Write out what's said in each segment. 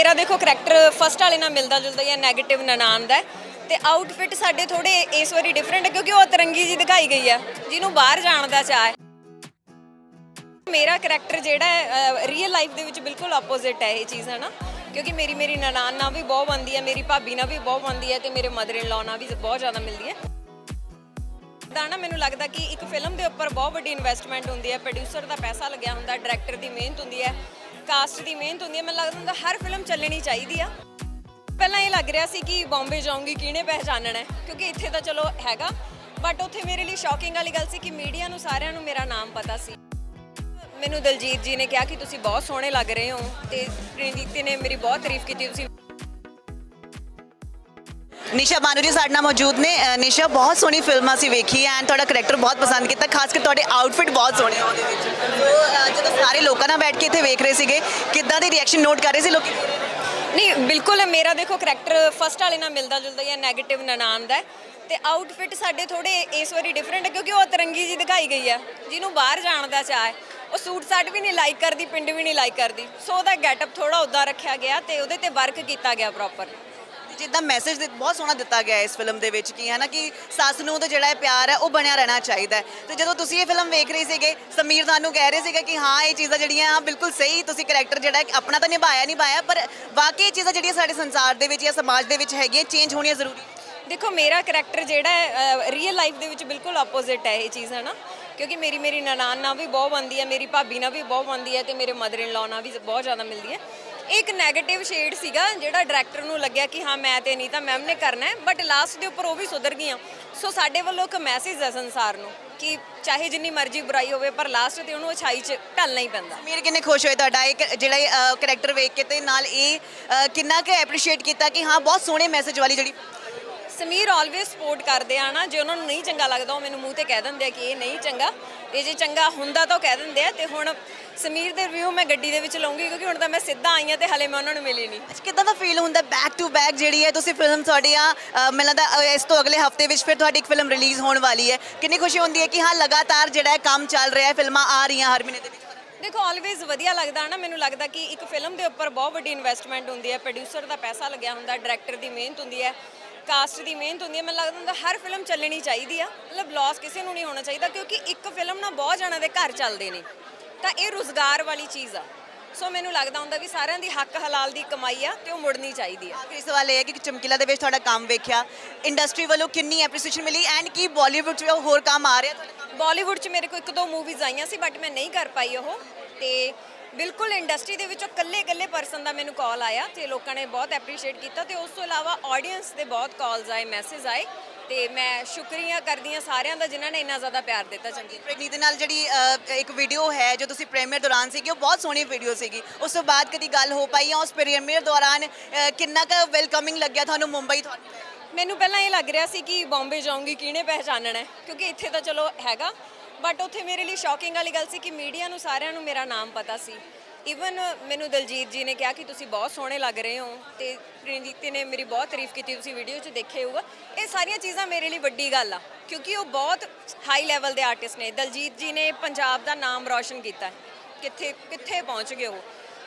ਮੇਰਾ ਦੇਖੋ character first ਵਾਲੇ ਨਾਲ ਮਿਲਦਾ ਜੁਲਦਾ ਜਾਂ 네ਗੇਟਿਵ ਨਨਾਣ ਦਾ ਹੈ ਤੇ ਆਊਟਫਿਟ ਸਾਡੇ ਥੋੜੇ ਇਸ ਵਾਰੀ ਡਿਫਰੈਂਟ ਹੈ ਕਿਉਂਕਿ ਉਹ ਅਤਰੰਗੀ ਜੀ ਦਿਖਾਈ ਗਈ ਹੈ, ਜਿਹਨੂੰ ਬਾਹਰ ਜਾਣ ਦਾ ਚਾਹ ਹੈ। ਮੇਰਾ ਕਰੈਕਟਰ ਜਿਹੜਾ ਹੈ ਰੀਅਲ ਲਾਈਫ ਦੇ ਵਿੱਚ ਬਿਲਕੁਲ ਆਪੋਜ਼ਿਟ ਹੈ ਇਹ ਚੀਜ਼ ਹੈ ਨਾ ਕਿਉਂਕਿ ਮੇਰੀ ਮੇਰੀ ਨਨਾਣ ਨਾਲ ਵੀ ਬਹੁਤ ਬੰਦੀ ਹੈ, ਮੇਰੀ ਭਾਬੀ ਨਾਲ ਵੀ ਬਹੁਤ ਬੰਦੀ ਹੈ ਤੇ ਮੇਰੇ ਮਦਰ ਇਨ ਲਾਅ ਨਾਲ ਵੀ ਬਹੁਤ ਜ਼ਿਆਦਾ ਮਿਲਦੀ ਹੈ। ਤਾਂ ਨਾ ਮੈਨੂੰ ਲੱਗਦਾ ਕਿ ਇੱਕ ਫਿਲਮ ਦੇ ਉੱਪਰ ਬਹੁਤ ਵੱਡੀ ਇਨਵੈਸਟਮੈਂਟ ਹੁੰਦੀ ਹੈ ਪ੍ਰੋਡਿਊਸਰ ਦਾ ਪੈਸਾ ਲੱਗਿਆ ਹੁੰਦਾ ਡਾਇਰੈਕਟਰ ਦੀ ਮਿਹਨਤ ਹੁੰਦੀ ਹੈ। ਕਾਸਟ ਦੀ ਮਿਹਨਤ ਹੁੰਦੀ ਹੈ, ਮੈਨੂੰ ਲੱਗਦਾ ਹੁੰਦਾ ਹਰ ਫਿਲਮ ਚੱਲਣੀ ਚਾਹੀਦੀ ਆ। ਪਹਿਲਾਂ ਇਹ ਲੱਗ ਰਿਹਾ ਸੀ ਕਿ ਬੰਬੇ ਜਾਊਂਗੀ, ਕਿਹਨੇ ਪਹਿਚਾਨਣਾ ਹੈ? ਕਿਉਂਕਿ ਇੱਥੇ ਤਾਂ ਚਲੋ ਹੈਗਾ। ਬਟ ਉੱਥੇ ਮੇਰੇ ਲਈ ਸ਼ੌਕਿੰਗ ਵਾਲੀ ਗੱਲ ਸੀ ਕਿ ਮੀਡੀਆ ਨੂੰ ਸਾਰਿਆਂ ਨੂੰ ਮੇਰਾ ਨਾਮ ਪਤਾ ਸੀ। ਮੈਨੂੰ ਦਲਜੀਤ ਜੀ ਨੇ ਕਿਹਾ ਕਿ ਤੁਸੀਂ ਬਹੁਤ ਸੋਹਣੇ ਲੱਗ ਰਹੇ ਹੋ ਤੇ ਪ੍ਰੀਨੀਤੀ ਨੇ ਮੇਰੀ ਬਹੁਤ ਤਾਰੀਫ ਕੀਤੀ, ਤੁਸੀਂ ਨਿਸ਼ਾ ਬਾਨੂ ਜੀ ਸਾਡੇ ਨਾਲ ਮੌਜੂਦ ਨੇ। ਅ, ਨਿਸ਼ਾ ਬਹੁਤ ਸੋਹਣੀ ਫਿਲਮ ਅਸੀਂ ਵੇਖੀ ਐਂਡ ਤੁਹਾਡਾ ਕਰੈਕਟਰ ਬਹੁਤ ਪਸੰਦ ਕੀਤਾ ਖਾਸ ਕਰ ਤੁਹਾਡੇ ਆਊਟਫਿਟ ਬਹੁਤ ਸੋਹਣੇ ਆ ਉਹਦੇ ਵਿੱਚ। ਸੋ ਅ, ਜਦੋਂ ਸਾਰੇ ਲੋਕਾਂ ਨਾਲ ਬੈਠ ਕੇ ਇੱਥੇ ਵੇਖ ਰਹੇ ਸੀਗੇ ਕਿੱਦਾਂ ਦੇ ਰਿਐਕਸ਼ਨ ਨੋਟ ਕਰ ਰਹੇ ਸੀ ਲੋਕੀ? ਨਹੀਂ ਬਿਲਕੁਲ ਮੇਰਾ ਦੇਖੋ ਕਰੈਕਟਰ ਫਸਟ ਵਾਲੇ ਨਾਲ ਮਿਲਦਾ ਜੁਲਦਾ ਜਾਂ 네ਗੇਟਿਵ ਨਨਾਣ ਦਾ ਹੈ। ਤੇ ਆਊਟਫਿਟ ਸਾਡੇ ਥੋੜੇ ਇਸ ਵਾਰੀ ਡਿਫਰੈਂਟ ਹੈ ਕਿਉਂਕਿ ਉਹ ਅਤਰੰਗੀ ਜੀ ਦਿਖਾਈ ਗਈ ਹੈ ਜਿਹਨੂੰ ਬਾਹਰ ਜਾਣ ਦਾ ਚਾਹ ਹੈ। ਉਹ ਸੂਟ ਸਾਟ ਵੀ ਨਹੀਂ ਲਾਈਕ ਕਰਦੀ ਪਿੰਡ ਵੀ ਨਹੀਂ ਲਾਈਕ ਕਰਦੀ। ਸੋ ਉਹਦਾ ਗੈਟਅਪ ਥੋੜਾ ਉਦਾਂ ਰੱਖਿਆ ਗਿਆ ਤੇ ਉਹਦੇ ਤੇ ਵਰਕ ਕੀਤਾ ਗਿਆ ਪ੍ਰੋਪਰ ਜਿੱਦਾਂ ਮੈਸੇਜ ਬਹੁਤ ਸੋਹਣਾ ਦਿੱਤਾ ਗਿਆ ਹੈ ਇਸ ਫਿਲਮ ਦੇ ਵਿੱਚ ਕਿ ਹੈ ਨਾ ਕਿ ਸੱਸ ਨੂੰ ਤਾਂ ਜਿਹੜਾ ਪਿਆਰ ਹੈ, ਉਹ ਬਣਿਆ ਰਹਿਣਾ ਚਾਹੀਦਾ ਹੈ। ਤੇ ਜਦੋਂ ਤੁਸੀਂ ਇਹ ਫਿਲਮ ਵੇਖ ਰਹੇ ਸੀਗੇ, ਸਮੀਰ ਤੁਹਾਨੂੰ ਕਹਿ ਰਹੇ ਸੀਗੇ ਕਿ ਹਾਂ, ਇਹ ਚੀਜ਼ਾਂ ਜਿਹੜੀਆਂ ਆ, ਬਿਲਕੁਲ ਸਹੀ ਤੁਸੀਂ ਕਰੈਕਟਰ ਜਿਹੜਾ ਹੈ, ਆਪਣਾ ਤਾਂ ਨਿਭਾਇਆ ਨਿਭਾਇਆ ਪਰ ਵਾਕਈ ਇਹ ਚੀਜ਼ਾਂ ਜਿਹੜੀਆਂ ਸਾਡੇ ਸੰਸਾਰ ਦੇ ਵਿੱਚ ਜਾਂ ਸਮਾਜ ਦੇ ਵਿੱਚ ਹੈਗੀਆਂ ਚੇਂਜ ਹੋਣੀਆਂ ਜ਼ਰੂਰੀ ਦੇਖੋ, ਮੇਰਾ ਕਰੈਕਟਰ ਜਿਹੜਾ ਹੈ ਰੀਅਲ ਲਾਈਫ ਦੇ ਵਿੱਚ ਬਿਲਕੁਲ ਆਪੋਜ਼ਿਟ ਹੈ ਇਹ ਚੀਜ਼ ਹੈ ਨਾ ਕਿਉਂਕਿ ਮੇਰੀ ਮੇਰੀ ਨਨਾਣ ਨਾਲ ਵੀ ਬਹੁਤ ਬਣਦੀ ਹੈ, ਮੇਰੀ ਭਾਬੀ ਨਾਲ ਵੀ ਬਹੁਤ ਬਣਦੀ ਹੈ ਤੇ ਮੇਰੇ ਮਦਰ ਇਨ ਲਾਅ ਨਾਲ ਵੀ ਬਹੁਤ ਜ਼ਿਆਦਾ ਮਿਲਦੀ ਹੈ। ਇੱਕ 네ਗੇਟਿਵ ਸ਼ੇਡ ਸੀਗਾ ਜਿਹੜਾ ਡਾਇਰੈਕਟਰ ਨੂੰ ਲੱਗਿਆ ਕਿ ਹਾਂ ਮੈਂ ਤੇ ਨਹੀਂ ਤਾਂ ਮੈਮ ਨੇ ਕਰਨਾ ਹੈ ਬਟ ਲਾਸਟ ਦੇ ਉੱਪਰ ਉਹ ਵੀ ਸੁਧਰ ਗਈਆਂ। ਸੋ ਸਾਡੇ ਵੱਲੋਂ ਇੱਕ ਮੈਸੇਜ ਹੈ ਸੰਸਾਰ ਨੂੰ ਕਿ ਚਾਹੇ ਜਿੰਨੀ ਮਰਜ਼ੀ ਬੁਰਾਈ ਹੋਵੇ ਪਰ ਲਾਸਟ ਤੇ ਉਹਨੂੰ ਅਛਾਈ 'ਚ ਢਲਣਾ ਹੀ ਪੈਂਦਾ। ਮੇਰੇ ਕਿੰਨੇ ਖੁਸ਼ ਹੋਏ ਤੁਹਾਡਾ? ਇਹ ਕ- ਜਿਹੜਾ ਇਹ ਕਰੈਕਟਰ ਵੇਖ ਕੇ ਤੇ ਨਾਲ ਇਹ ਅ, ਕਿੰਨਾ ਕੁ ਐਪਰੀਸ਼ੀਏਟ ਕੀਤਾ ਕਿ ਹਾਂ ਬਹੁਤ ਸੋਹਣੇ ਮੈਸੇਜ ਵਾਲੀ ਜਿਹੜੀ ਸਮੀਰ ਆਲਵੇਸ ਸਪੋਰਟ ਕਰਦੇ ਆ ਨਾ ਜੇ ਉਹਨਾਂ ਨੂੰ ਨਹੀਂ ਚੰਗਾ ਲੱਗਦਾ ਉਹ ਮੈਨੂੰ ਮੂੰਹ ਤੇ ਕਹਿ ਦਿੰਦੇ ਆ ਕਿ ਇਹ ਨਹੀਂ ਚੰਗਾ। ਤੇ ਜੇ ਚੰਗਾ ਹੁੰਦਾ ਤਾਂ ਉਹ ਕਹਿ ਦਿੰਦੇ ਆ ਤੇ ਹੁਣ ਸਮੀਰ ਦੇ ਰਿਵਿਊ ਮੈਂ ਗੱਡੀ ਦੇ ਵਿੱਚ ਲਵਾਂਗੀ ਕਿਉਂਕਿ ਹੁਣ ਤਾਂ ਮੈਂ ਸਿੱਧਾ ਆਈ ਆ ਤੇ ਹਲੇ ਮੈਂ ਉਹਨਾਂ ਨੂੰ ਮਿਲੀ ਨਹੀਂ। ਅੱਜ ਕਿਦਾਂ ਦਾ ਫੀਲ ਹੁੰਦਾ ਬੈਕ ਟੂ ਬੈਕ ਜਿਹੜੀ ਹੈ? ਤੁਸੀਂ ਫਿਲਮ ਤੁਹਾਡੀ ਆ ਅ, ਮੈਨੂੰ ਲੱਗਦਾ ਅ, ਇਸ ਤੋਂ ਅਗਲੇ ਹਫ਼ਤੇ ਵਿੱਚ ਫਿਰ ਤੁਹਾਡੀ ਇੱਕ ਫਿਲਮ ਰਿਲੀਜ਼ ਹੋਣ ਵਾਲੀ ਹੈ। ਕਿੰਨੀ ਖੁਸ਼ੀ ਹੁੰਦੀ ਹੈ ਕਿ ਹਾਂ ਲਗਾਤਾਰ ਜਿਹੜਾ ਹੈ ਕੰਮ ਚੱਲ ਰਿਹਾ ਹੈ ਫਿਲਮਾਂ ਆ ਰਹੀਆਂ ਹਰ ਮਹੀਨੇ ਦੇ ਵਿੱਚ। ਦੇਖੋ ਆਲਵੇਜ਼ ਵਧੀਆ ਲੱਗਦਾ ਨਾ ਮੈਨੂੰ ਲੱਗਦਾ ਕਿ ਇੱਕ ਫਿਲਮ ਦੇ ਉੱਪਰ ਬਹੁਤ ਵੱਡੀ ਇਨਵੈਸਟਮੈਂਟ ਹੁੰਦੀ ਹੈ। ਪ੍ਰੋਡਿਊਸਰ ਦਾ ਪੈਸਾ ਲੱਗਿਆ ਹੁੰਦਾ ਡਾਇਰੈਕਟਰ ਦੀ ਮਿਹਨਤ ਹੁੰਦੀ ਹੈ। ਕਾਸਟ ਦੀ ਮਿਹਨਤ ਹੁੰਦੀ ਹੈ। ਮੈਨੂੰ ਲੱਗਦਾ ਹੁੰਦਾ ਹਰ ਫਿਲਮ ਚੱਲਣੀ ਚਾਹੀਦੀ ਆ। ਮਤਲਬ ਲਾਸ ਕਿਸੇ ਨੂੰ ਨਹੀਂ ਹੋਣਾ ਚਾਹੀਦਾ ਕਿਉਂਕਿ ਇੱਕ ਫਿਲਮ ਨਾਲ ਬਹੁਤ ਜਣਾਂ ਦੇ ਘਰ ਚੱਲਦੇ ਨੇ। ਤਾਂ ਇਹ ਰੁਜ਼ਗਾਰ ਵਾਲੀ ਚੀਜ਼ ਆ। ਸੋ ਮੈਨੂੰ ਲੱਗਦਾ ਹੁੰਦਾ ਵੀ ਸਾਰਿਆਂ ਦੀ ਹੱਕ ਹਲਾਲ ਦੀ ਕਮਾਈ ਆ ਤੇ ਉਹ ਮੁੜਨੀ ਚਾਹੀਦੀ ਆ। ਆਖਰੀ ਸਵਾਲ ਇਹ ਹੈ ਕਿ ਚਮਕੀਲਾ ਦੇ ਵਿੱਚ ਤੁਹਾਡਾ ਕੰਮ ਵੇਖਿਆ। ਇੰਡਸਟਰੀ ਵੱਲੋਂ ਕਿੰਨੀ ਐਪਰੀਸੀਏਸ਼ਨ ਮਿਲੀ ਐਂਡ ਕੀ ਬਾਲੀਵੁੱਡ 'ਚ ਹੋਰ ਕੰਮ ਆ ਰਿਹਾ ਤੁਹਾਡੇ ਬਾਲੀਵੁੱਡ 'ਚ ਮੇਰੇ ਕੋਲ ਇੱਕ ਦੋ ਮੂਵੀਜ਼ ਆਈਆਂ ਸੀ ਬਟ ਮੈਂ ਨਹੀਂ ਕਰ ਪਾਈ ਉਹ। ਤੇ ਬਿਲਕੁਲ ਇੰਡਸਟਰੀ ਦੇ ਵਿੱਚੋਂ ਕੱਲੇ-ਕੱਲੇ ਪਰਸਨ ਦਾ ਮੈਨੂੰ ਕਾਲ ਆਇਆ ਤੇ ਲੋਕਾਂ ਨੇ ਬਹੁਤ ਐਪਰੀਸ਼ੀਏਟ ਕੀਤਾ ਤੇ ਉਸ ਤੋਂ ਇਲਾਵਾ ਆਡੀਅנס ਦੇ ਬਹੁਤ ਕਾਲਸ ਆਏ ਮੈਸੇਜ ਆਏ ਤੇ ਮੈਂ ਸ਼ੁਕਰੀਆ ਕਰਦੀ ਹਾਂ ਸਾਰਿਆਂ ਦਾ ਜਿਨ੍ਹਾਂ ਨੇ ਇੰਨਾ ਜ਼ਿਆਦਾ ਪਿਆਰ ਦਿੱਤਾ ਚੰਗੀ ਪ੍ਰਗਨੀਤ ਦੇ ਨਾਲ ਜਿਹੜੀ ਅ, ਇੱਕ ਵੀਡੀਓ ਹੈ ਜੋ ਤੁਸੀਂ ਪ੍ਰੀਮੀਅਰ ਦੌਰਾਨ ਸੀਗੀ ਉਹ ਬਹੁਤ ਸੋਹਣੀ ਵੀਡੀਓ ਸੀਗੀ। ਉਸ ਤੋਂ ਬਾਅਦ ਕਦੀ ਗੱਲ ਹੋ ਪਾਈ ਜਾਂ ਉਸ ਪ੍ਰੀਮੀਅਰ ਦੌਰਾਨ ਅ, ਕਿੰਨਾ ਕੁ ਵੈਲਕਮਿੰਗ ਲੱਗਿਆ ਤੁਹਾਨੂੰ ਮੁੰਬਈ ਤੁਹਾਨੂੰ ਮੈਨੂੰ ਪਹਿਲਾਂ ਇਹ ਲੱਗ ਰਿਹਾ ਸੀ ਕਿ ਬੰਬੇ ਜਾਊਂਗੀ ਕਿਹਨੇ ਪਹਿਚਾਨਣਾ ਹੈ? ਕਿਉਂਕਿ ਇੱਥੇ ਤਾਂ ਚਲੋ ਹੈਗਾ। ਬਟ ਉੱਥੇ ਮੇਰੇ ਲਈ ਸ਼ੌਕਿੰਗ ਵਾਲੀ ਗੱਲ ਸੀ ਕਿ ਮੀਡੀਆ ਨੂੰ ਸਾਰਿਆਂ ਨੂੰ ਮੇਰਾ ਨਾਮ ਪਤਾ ਸੀ। ਇਵਨ ਮੈਨੂੰ ਦਲਜੀਤ ਜੀ ਨੇ ਕਿਹਾ ਕਿ ਤੁਸੀਂ ਬਹੁਤ ਸੋਹਣੇ ਲੱਗ ਰਹੇ ਹੋ ਤੇ ਪ੍ਰੀਨੀਤੀ ਨੇ ਮੇਰੀ ਬਹੁਤ ਤਾਰੀਫ ਕੀਤੀ, ਤੁਸੀਂ ਵੀਡੀਓ 'ਚ ਦੇਖਿਆ ਹੋਊਗਾ। ਇਹ ਸਾਰੀਆਂ ਚੀਜ਼ਾਂ ਮੇਰੇ ਲਈ ਵੱਡੀ ਗੱਲ ਆ, ਕਿਉਂਕਿ ਉਹ ਬਹੁਤ ਹਾਈ ਲੈਵਲ ਦੇ ਆਰਟਿਸਟ ਨੇ। ਦਲਜੀਤ ਜੀ ਨੇ ਪੰਜਾਬ ਦਾ ਨਾਮ ਰੌਸ਼ਨ ਕੀਤਾ। ਕਿੱਥੇ ਕਿੱਥੇ ਪਹੁੰਚ ਗਏ ਉਹ।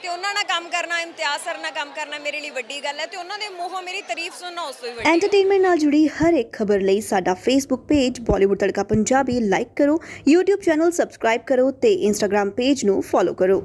ਤੇ ਉਹਨਾਂ ਨਾਲ ਕੰਮ ਕਰਨਾ, ਇਮਤਿਆਜ਼ ਸਰ ਨਾਲ ਕੰਮ ਕਰਨਾ ਮੇਰੇ ਲਈ ਵੱਡੀ ਗੱਲ ਹੈ ਤੇ ਉਹਨਾਂ ਦੇ ਮੂੰਹੋਂ ਮੇਰੀ ਤਾਰੀਫ ਸੁਣਨਾ ਉਸ ਤੋਂ ਵੀ ਵੱਡੀ ਗੱਲ ਹੈ। ਐਂਟਰਟੇਨਮੈਂਟ ਨਾਲ ਜੁੜੀ ਹਰ ਇੱਕ ਖਬਰ ਲਈ ਸਾਡਾ Facebook page Bollywood Tadka Punjabi like ਕਰੋ, YouTube ਚੈਨਲ ਸਬਸਕ੍ਰਾਈਬ ਕਰੋ ਤੇ Instagram ਪੇਜ ਨੂੰ ਫੋਲੋ ਕਰੋ